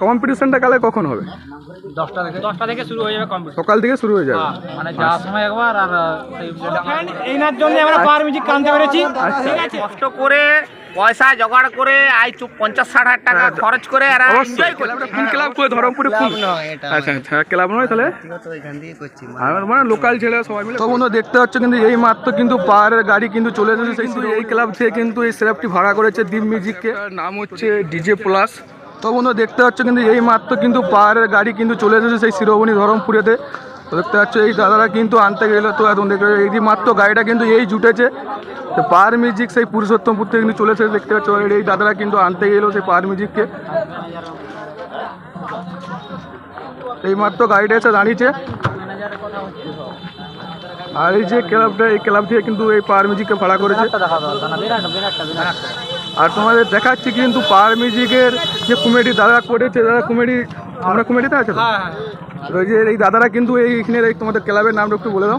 কম্পিটিশনটা কালে কখন হবে? দশটা থেকে। দশটা থেকে শুরু হয়ে যাবে কম্পিটিশন সকাল থেকে শুরু হয়ে যাবে। মানে যাওয়ার সময় একবার আর এইনার জন্য আমরা পাওয়ার মিউজিক কানতে পেরেছি। ঠিক আছে। কষ্ট করে পয়সা জোগাড় করে আই চুপ পঞ্চাশ ষাট হাজার টাকা খরচ করে আর এনজয় করে কোন ক্লাব করে ধরমপুরে কোন আচ্ছা আচ্ছা ক্লাব নয় তাহলে? আমার মানে লোকাল ছেলে সবাই মিলে তখন দেখতে পাচ্ছ কিন্তু এই মাত্র কিন্তু পাহাড়ের গাড়ি কিন্তু চলে এসেছে সেই এই ক্লাব থেকে কিন্তু এই স্ল্যাবটি ভাড়া করেছে দীপ মিউজিককে নাম হচ্ছে ডিজে প্লাস তো বন্ধু দেখতে পাচ্ছ কিন্তু এই মাত্র কিন্তু পাহাড়ের গাড়ি কিন্তু চলে এসেছে সেই শিরোমণি ধরমপুরেতে। তো দেখতে পাচ্ছ এই দাদারা কিন্তু আনতে গেলে। তো এখন দেখতে এই মাত্র গাড়িটা কিন্তু এই জুটেছে। তো পাহাড় মিউজিক সেই পুরুষোত্তমপুর থেকে কিন্তু চলে এসেছে। দেখতে পাচ্ছ এই দাদারা কিন্তু আনতে গেলো সেই পাহাড় মিউজিককে এই মাত্র গাড়িটা এসে দাঁড়িয়েছে। আর এই যে ক্লাবটা, এই ক্লাব থেকে কিন্তু এই পাওয়ার মিউজিককে ভাড়া করেছে। আর তোমাদের দেখাচ্ছি কিন্তু পার মিউজিকের যে কমেডি দাদা করেছে, দাদা কমেডি, আমরা কমেডিতে আছে? ওই যে এই দাদারা কিন্তু এই এখানে এই তোমাদের ক্লাবের নামটা একটু বলে দাও।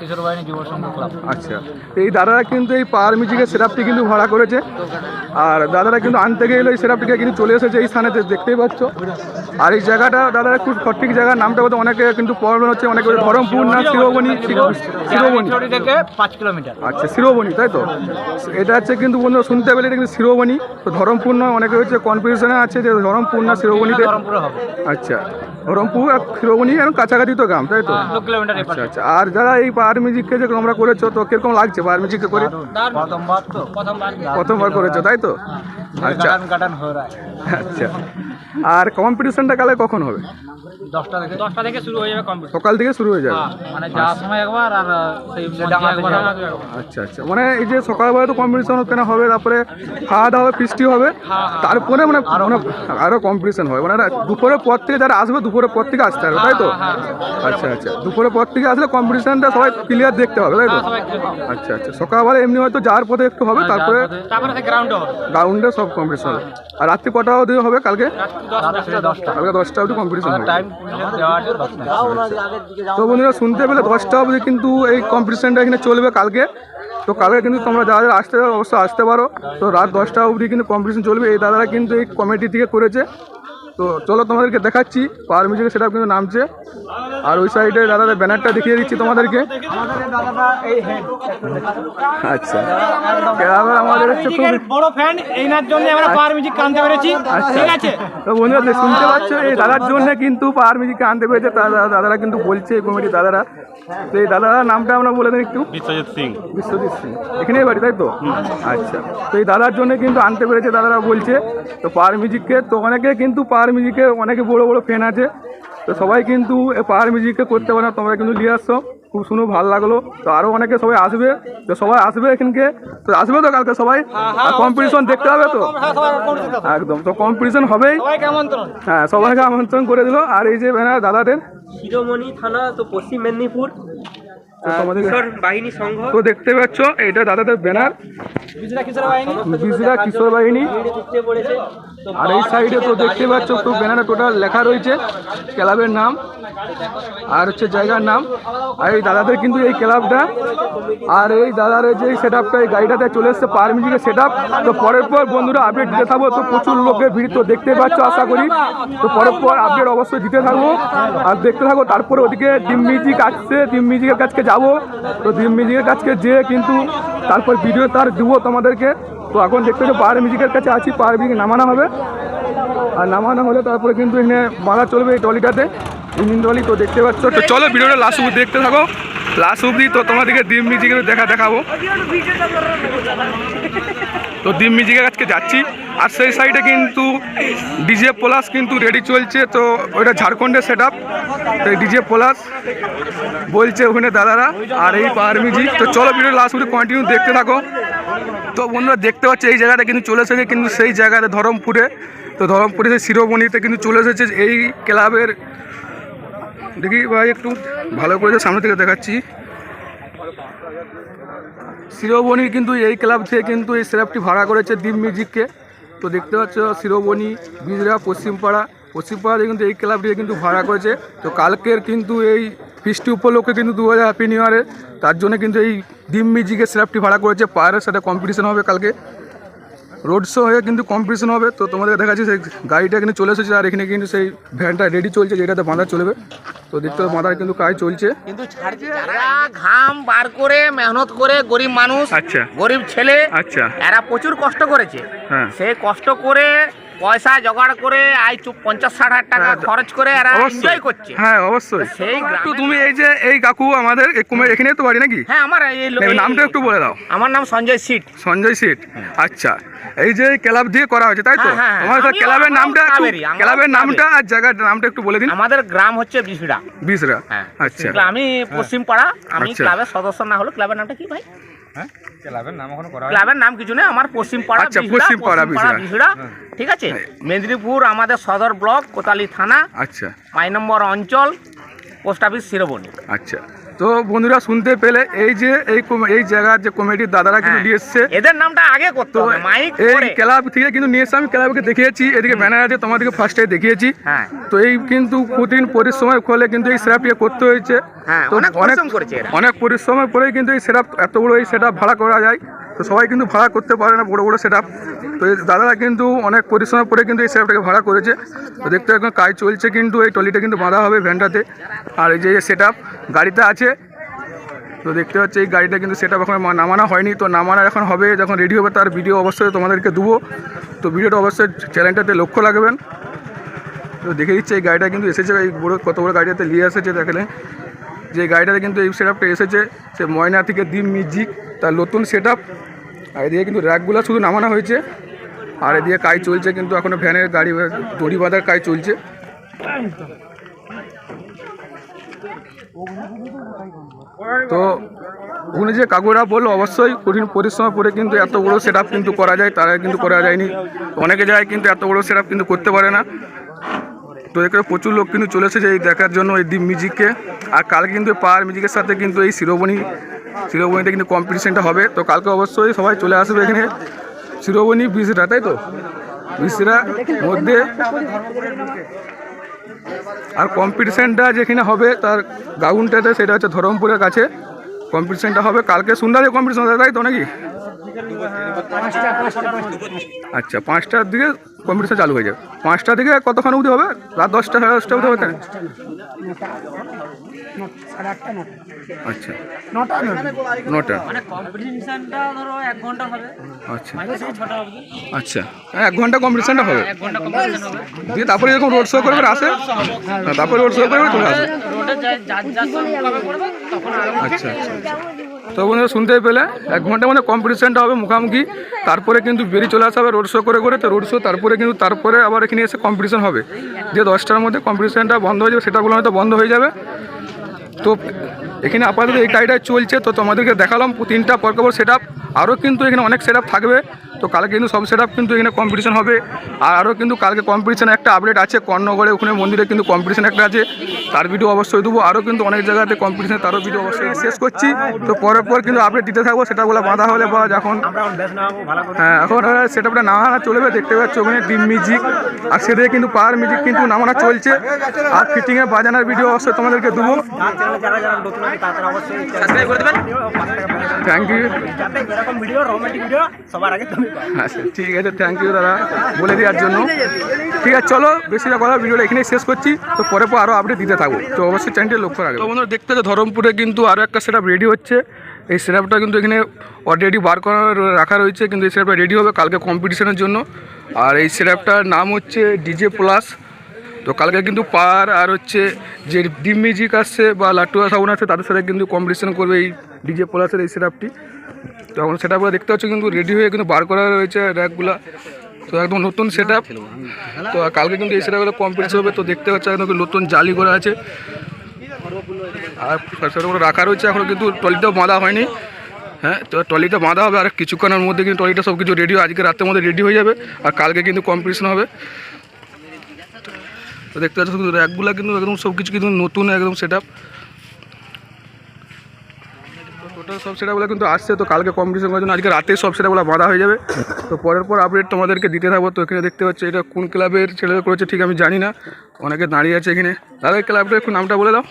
কিশোর বাহিনী যুব সংঘ ক্লাব। আচ্ছা। এই দাদারা কিন্তু এই পাওয়ার মিউজিকের সেরাপটি কিন্তু ভাড়া করেছে। আর দাদারা কিন্তু আনতে গেলে এই সেরাপটিকে কিন্তু চলে এসেছে এই স্থানেতে দেখতেই পাচ্ছ। আর এই জায়গাটা দাদা একটু সঠিক জায়গার নামটা বলতে অনেকে কিন্তু প্রবলেম হচ্ছে অনেকে ধরমপুর না শিরোমণি চটি থেকে পাঁচ কিলোমিটার। আচ্ছা শিরোমণি তাই তো? এটা হচ্ছে কিন্তু বন্ধু শুনতে পেলে এটা কিন্তু শিরোমণি। তো ধরমপুর নয় অনেকে হচ্ছে কনফিউশনে আছে যে ধরমপুর না হবে। আচ্ছা ধরমপুর আর শিরোমণি এখন কাছাকাছি তো গ্রাম তাই তো? এপার আচ্ছা আচ্ছা। আর যারা এই পাহাড় মিউজিককে যে তোমরা করেছ তো কীরকম লাগছে পাহাড় মিউজিককে করে? প্রথমবার তো। প্রথমবার। প্রথমবার করেছ তাই তো? আচ্ছা। হয়ে है আচ্ছা। আর কম্পিটিশনটা কালে কখন হবে? দশটা থেকে দশটা থেকে শুরু হয়ে যাবে কম্পিটিশন সকাল থেকে শুরু হয়ে যাবে? মানে যাওয়ার সময় একবার আর সেই আচ্ছা আচ্ছা। মানে এই যে সকালবেলা তো কম্পিটিশন কেন হবে তারপরে খাওয়া দাওয়া ফিস্টি হবে। তারপরে মানে আরও কম্পিটিশন হবে। মানে দুপুরের পর থেকে যারা আসবে দুপুরের পর থেকে আসতে হবে তাই তো? আচ্ছা আচ্ছা। দুপুরের পর থেকে আসলে কম্পিটিশনটা সবাই ক্লিয়ার দেখতে হবে তাই তো? আচ্ছা আচ্ছা। সকালবেলা এমনি হয়তো যাওয়ার পথে একটু হবে তারপরে তারপরে গ্রাউন্ড গ্রাউন্ডে সব কম্পিটিশন হবে। আর রাত্রি কটা অবধি হবে কালকে? দশটা কালকে দশটা অবধি কম্পিটিশন হবে। টাইম তো বন্ধুরা শুনতে পেলে দশটা অবধি কিন্তু এই কম্পিটিশনটা এখানে চলবে কালকে। তো কালকে কিন্তু তোমরা যারা যারা আসতে পারো অবশ্যই আসতে পারো। তো রাত দশটা অবধি কিন্তু কম্পিটিশন চলবে। এই দাদারা কিন্তু এই কমিটি থেকে করেছে। তো চলো তোমাদেরকে দেখাচ্ছি পাওয়ার মিউজিকে সেটা কিন্তু নামছে। আর ওই সাইডে দাদাদের ব্যানারটা দেখিয়ে দিচ্ছি তোমাদেরকে। আচ্ছা। আমাদের হচ্ছে খুব বড় ফ্যান এইনার জন্য আমরা পাওয়ার মিউজিক কানতে পেরেছি। ঠিক আছে? তো বন্ধুরা শুনতে পাচ্ছ এই দাদার জন্য কিন্তু আনতে পেরেছে দাদারা কিন্তু বলছে এই কমিটি দাদারা। তো এই দাদার নামটা আমরা বলে দেন একটু। বিশ্বজিৎ সিং। বিশ্বজিৎ সিং। এখানেই বাড়ি তাই তো? আচ্ছা। তো এই দাদার জন্য কিন্তু আনতে পেরেছে দাদারা বলছে। তো পাহাড় মিউজিককে তো অনেকে কিন্তু পাহাড় মিউজিকে অনেকে বড় বড় ফ্যান আছে। তো সবাই কিন্তু পাহাড় মিউজিককে করতে পারে না তোমরা কিন্তু নিয়ে আসছো খুব শুনে ভালো লাগল। তো আরও অনেকে সবাই আসবে। তো সবাই আসবে এখানকে। তো আসবে তো কালকে সবাই? আর কম্পিটিশন দেখতে হবে তো? একদম। তো কম্পিটিশন হবেই। হ্যাঁ সবাইকে আমন্ত্রণ করে দিল। আর এই যে ব্যানার দাদাদের। শিরোমণি থানা তো পশ্চিম মেদিনীপুর। তো বাহিনী সংঘ। তো দেখতে পাচ্ছ এটা দাদাদের ব্যানার। বিজরা কিশোর বাহিনী? আর এই সাইডে তো দেখতে পাচ্ছ, তো ব্যানারে টোটাল লেখা রয়েছে ক্লাবের নাম আর হচ্ছে জায়গার নাম। আর এই দাদাদের কিন্তু এই ক্লাবটা। আর এই দাদার যে সেট আপটা এই গাড়িটাতে চলে এসছে পার মিউজিকের সেট আপ তো পরের পর বন্ধুরা আপডেট দিতে থাকব। তো প্রচুর লোকের ভিড় তো দেখতে পাচ্ছ, আশা করি। তো পরের পর আপডেট অবশ্যই দিতে থাকব। আর দেখতে থাকব তারপরে ওদিকে ডিম মিউজিক আসছে ডিম মিউজিকের কাছকে যাব। তো ডিম মিউজিকের কাছকে যেয়ে কিন্তু তারপর ভিডিও তার দেবো তোমাদেরকে। তো এখন দেখতে পাচ্ছ পাহাড় মিউজিকের কাছে আছি পাহাড় মিউজিক নামানো হবে। আর নামানো হলে তারপরে কিন্তু এখানে মারা চলবে এই টলিটাতে ইঞ্জিন টলি তো দেখতে পাচ্ছ, তো চলো ভিডিওটা লাস্ট অব্দি দেখতে থাকো। লাস্ট অব্দি তো তোমাদেরকে ডিম মিউজিকের দেখা দেখাবো। তো ডিম মিউজিকের কাছকে যাচ্ছি। আর সেই সাইডে কিন্তু ডিজে প্লাস কিন্তু রেডি চলছে। তো ওইটা ঝাড়খণ্ডের সেট আপ তো ডিজে প্লাস বলছে ওখানে দাদারা, আর এই পাহাড় মিউজিক তো চলো ভিডিও লাস্ট অব্দি কন্টিনিউ দেখতে থাকো। তো বন্ধুরা দেখতে পাচ্ছে, এই জায়গাটা কিন্তু চলে এসেছে কিন্তু সেই জায়গাতে ধরমপুরে। তো ধরমপুরে সেই শিরোমণিতে কিন্তু চলে এসেছে এই ক্লাবের। দেখি ভাই, একটু ভালো করে সামনে থেকে দেখাচ্ছি। শিরোমণি কিন্তু এই ক্লাব থেকে কিন্তু এই স্ল্যাবটি ভাড়া করেছে দীপ মিউজিককে। তো দেখতে পাচ্ছ, শিরোমণি, বিজরা, পশ্চিমপাড়া। পশ্চিমপাড়া থেকে কিন্তু এই ক্লাবটি কিন্তু ভাড়া করেছে। তো কালকের কিন্তু এই ফিস্টি উপলক্ষে কিন্তু দু হাজার হ্যাপি নিউ ইয়ারে তার জন্য কিন্তু এই ডিম মিউজিকের স্ল্যাবটি ভাড়া করেছে পায়ের সাথে কম্পিটিশন হবে কালকে। রোড শো হয়ে কিন্তু কম্পিটিশন হবে। তো তোমাদের দেখাচ্ছি সেই গাড়িটা এখানে চলে এসেছে। আর এখানে কিন্তু সেই ভ্যানটা রেডি চলছে যেটাতে বাঁধা চলবে। তো দেখতে বাঁধার কিন্তু কাজ চলছে। যারা ঘাম বার করে মেহনত করে গরিব মানুষ আচ্ছা। গরিব ছেলে আচ্ছা। এরা প্রচুর কষ্ট করেছে। হ্যাঁ। সেই কষ্ট করে পয়সা জোগাড় করে আই চুপ পঞ্চাশ ষাট হাজার টাকা হ্যাঁ, খরচ করে এরা অবশ্যই। এনজয় করছে। হ্যাঁ অবশ্যই। সেই একটু তুমি এই যে এই কাকু আমাদের এই কুমে- এখানে তো বাড়ি নাকি? হ্যাঁ আমার এই নামটা একটু বলে দাও। আমার নাম সঞ্জয় সিট। সঞ্জয় সিট। আচ্ছা এই যে ক্লাব দিয়ে করা হয়েছে তাই তো? হ্যাঁ, হ্যাঁ, তোমার ক্লাবের নামটা ক্লাবের। নামটা আর জায়গার নামটা একটু বলে দিন। আমাদের গ্রাম হচ্ছে বিসিড়া বিশরা হ্যাঁ আচ্ছা। আমি পশ্চিম পাড়া আমি আচ্ছা। ক্লাবের সদস্য না হলো ক্লাবের নামটা কি ভাই? ক্লাবের নাম এখনও করা ক্লাবের নাম কিছু নেই আমার পশ্চিম পাড়া আচ্ছা, পশ্চিম পাড়া, পশ্চিম পাড়া বিসিড়া। বিসিড়া ঠিক আছে? মেদিনীপুর আমাদের সদর ব্লক কোতালি থানা আচ্ছা। পাঁচ নম্বর অঞ্চল পোস্ট অফিস শিরোবণী আচ্ছা। তো বন্ধুরা শুনতে পেলে এই যে এই এই জায়গার যে কমিটির দাদারা কিন্তু হ্যাঁ। নিয়ে এসছে। এদের নামটা আগে করতে হবে মাইক এই ক্লাব থেকে কিন্তু নিয়ে এসে আমি ক্লাবকে দেখিয়েছি এদিকে ব্যানার আছে তোমাদেরকে ফার্স্টে দেখিয়েছি। হ্যাঁ। তো এই কিন্তু কঠিন পরিশ্রমের ফলে কিন্তু এই সেরাপটি করতে হয়েছে। হ্যাঁ, তো অনেক পরিশ্রম করেছে এরা। অনেক পরিশ্রমের পরেই কিন্তু এই সেটআপ এত বড় এই সেটআপ ভাড়া করা যায়। তো সবাই কিন্তু ভাড়া করতে পারে না বড় বড় সেটআপ তো এই দাদারা কিন্তু অনেক পরিশ্রমের পরে কিন্তু এই সেটআপটাকে ভাড়া করেছে। তো দেখতে এখন কাজ চলছে কিন্তু এই টলিটা কিন্তু বাঁধা হবে ভ্যানটাতে। আর এই যে সেটআপ গাড়িতে আছে। তো দেখতে পাচ্ছি এই গাড়িটা কিন্তু সেটা এখন নামানো হয়নি। তো নামানো এখন হবে, যখন রেডি হবে তার ভিডিও অবশ্যই তোমাদেরকে দেবো। তো ভিডিওটা অবশ্যই চ্যানেলটাতে লক্ষ্য রাখবেন। তো দেখে দিচ্ছে এই গাড়িটা কিন্তু এসেছে। এই বড়, কত বড় গাড়িটাতে নিয়ে এসেছে দেখলে। যে গাড়িটাতে কিন্তু এই সেট এসেছে। সে ময়না থেকে ডিম মিউজিক তার নতুন সেট আপ আর এদিকে কিন্তু র্যাকগুলো শুধু নামানো হয়েছে। আর এদিকে কাজ চলছে কিন্তু এখনও ভ্যানের গাড়ি, দড়ি বাঁধার কাজ চলছে। তো উনি যে কাকুরা বলল, অবশ্যই কঠিন পরিশ্রম করে কিন্তু এত বড় সেট কিন্তু করা যায়, তারা কিন্তু করা যায়নি। অনেকে যায় কিন্তু এত বড় সেট কিন্তু করতে পারে না। তো এখানে প্রচুর লোক কিন্তু চলে এসেছে এই দেখার জন্য এই দ্বীপ মিউজিককে আর কাল কিন্তু পাওয়ার মিউজিকের সাথে কিন্তু এই শিরোমণি, শিরোমণিতে কিন্তু কম্পিটিশনটা হবে। তো কালকে অবশ্যই সবাই চলে আসবে এখানে শিরোমণি বিশরা তাই তো? বিশরা মধ্যে আর কম্পিটিশানটা যেখানে হবে, তার গাউনটাতে সেটা হচ্ছে ধরমপুরের কাছে। কম্পিটিশানটা হবে, কালকে সুন্দর কম্পিটিশন হবে, তাই তো নাকি? আচ্ছা পাঁচটার দিকে কম্পিটিশন চালু হয়ে যাবে। পাঁচটা থেকে কতক্ষণ অবধি হবে? রাত দশটা সাড়ে দশটা অবধি হবে কেন? আচ্ছা। নটা। মানে কম্পিটিশনটা ধরো এক ঘণ্টা হবে। আচ্ছা। অবধি। আচ্ছা। হ্যাঁ, এক ঘণ্টা কম্পিটিশনটা হবে। এক ঘণ্টা কম্পিটিশন হবে। দিয়ে তারপরে যখন রোড শো করবে আসে হ্যাঁ, তারপরে রোড শো করবে চলে তখন আরও আচ্ছা আচ্ছা। তো বন্ধুরা, শুনতেই পেলে? এক ঘণ্টা মানে কম্পিটিশানটা হবে মুখামুখি। তারপরে কিন্তু বেরিয়ে চলে আসা হবে রোড শো করে করে। তো রোড শো তারপরে কিন্তু তারপরে আবার এখানে এসে কম্পিটিশন হবে। যে দশটার মধ্যে কম্পিটিশানটা বন্ধ হয়ে যাবে সেটাগুলো হয়তো বন্ধ হয়ে যাবে। তো এখানে আপাতত এই গাড়িটা চলছে। তো তোমাদেরকে দেখালাম তিনটা পরকবর সেট আপ আরও কিন্তু এখানে অনেক সেট আপ থাকবে। তো কালকে কিন্তু সব সেট কিন্তু এখানে কম্পিটিশন হবে। আর আরও কিন্তু কালকে কম্পিটিশন একটা আপডেট আছে কর্ণগড়ে ওখানে মন্দিরে কিন্তু কম্পিটিশন একটা আছে। তার ভিডিও অবশ্যই দেবো। আরও কিন্তু অনেক জায়গাতে কম্পিটিশন তারও ভিডিও অবশ্যই শেষ করছি। তো পরের পর কিন্তু আপডেট দিতে থাকব সেটা বলে বাঁধা হলে বা যখন। হ্যাঁ এখন সেটা নামানো চলবে। দেখতে পাচ্ছ ওখানে ডিম মিউজিক আর সেদিকে কিন্তু পাওয়ার মিউজিক কিন্তু নামানো চলছে। আর ফিটিংয়ে বাজানোর ভিডিও অবশ্যই তোমাদেরকে দেবো। Thank you video romantic video সবার আগে তুমি আচ্ছা ঠিক আছে থ্যাংক ইউ দাদা, বলে দেওয়ার জন্য। ঠিক আছে, চলো, বেশি কথা ভিডিওটা এখানেই শেষ করছি। তো পরে পর আরও আপডেট দিতে থাকব। তো অবশ্যই চ্যানেলটি লক্ষ্য রাখবে। তো বন্ধুরা, দেখতে ধরমপুরে কিন্তু আরও একটা সেট রেডি হচ্ছে। এই সেটআপটা কিন্তু এখানে অলরেডি বার করা, রাখা রয়েছে, কিন্তু এই সেটআপটা রেডি হবে কালকে কম্পিটিশনের জন্য। আর এই সেটআপটার নাম হচ্ছে ডিজে প্লাস তো কালকে কিন্তু পার, আর হচ্ছে যে ডিম মিউজিক আসছে বা লাটুয়া সাউন্ড আছে তাদের সাথে কিন্তু কম্পিটিশন করবে এই ডিজে প্লাসের এই সেটআপটি তো এখন আপগুলো দেখতে পাচ্ছ কিন্তু রেডি হয়ে কিন্তু বার করা রয়েছে র্যাকগুলো তো একদম নতুন সেট তো কালকে কিন্তু এই সেটআপগুলো কম্পিটিশন হবে। তো দেখতে পাচ্ছ একদম নতুন জালি করা আছে। আর সেটাগুলো রাখা রয়েছে। এখনও কিন্তু টলিটাও বাঁধা হয়নি। হ্যাঁ তো টলিটা বাঁধা হবে। আর কিছুক্ষণের মধ্যে কিন্তু টলিটা সব কিছু রেডি আজকে রাতের মধ্যে রেডি হয়ে যাবে। আর কালকে কিন্তু কম্পিটিশন হবে। তো দেখতে পাচ্ছ র্যাকগুলো কিন্তু একদম সব কিছু কিন্তু নতুন একদম সেট টোটাল সব সেটাগুলো কিন্তু আসছে, তো কালকে কম্পিটিশন করার জন্য আজকে রাতে সব সেটাগুলো বাঁধা হয়ে যাবে। তো পরের পর আপডেট তোমাদেরকে দিতে থাকব, তো এখানে দেখতে পাচ্ছি এটা কোন ক্লাবের ছেলেরা করেছে ঠিক আমি জানি না, অনেকে দাঁড়িয়ে আছে এখানে। দাদা, এই ক্লাবটা একটু নামটা বলে দাও।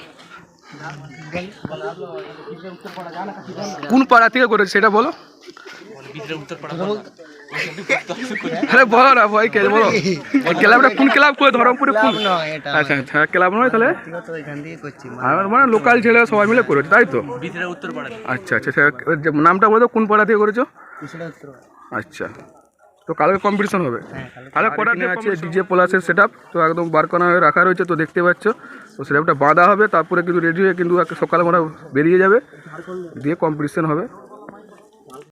কোন পাড়া থেকে করেছে সেটা বলো। আরে বলো না ভয় কে বলো। ক্লাবটা কোন ক্লাব করে ধরমপুরে কোন? আচ্ছা আচ্ছা ক্লাব নয় তাহলে? আমার মানে লোকাল ছেলে সবাই মিলে করেছে তাই তো? আচ্ছা আচ্ছা আচ্ছা, যে নামটা বলো কোন পাড়া থেকে করেছ? আচ্ছা তো কালকে কম্পিটিশন হবে। তাহলে কটা আছে? ডিজে প্লাসের সেট তো একদম বার করা হয়ে রাখা রয়েছে তো দেখতে পাচ্ছ। তো সেটআপটা বাঁধা হবে তারপরে কিন্তু রেডি হয়ে কিন্তু সকালে মানে বেরিয়ে যাবে। দিয়ে কম্পিটিশন হবে।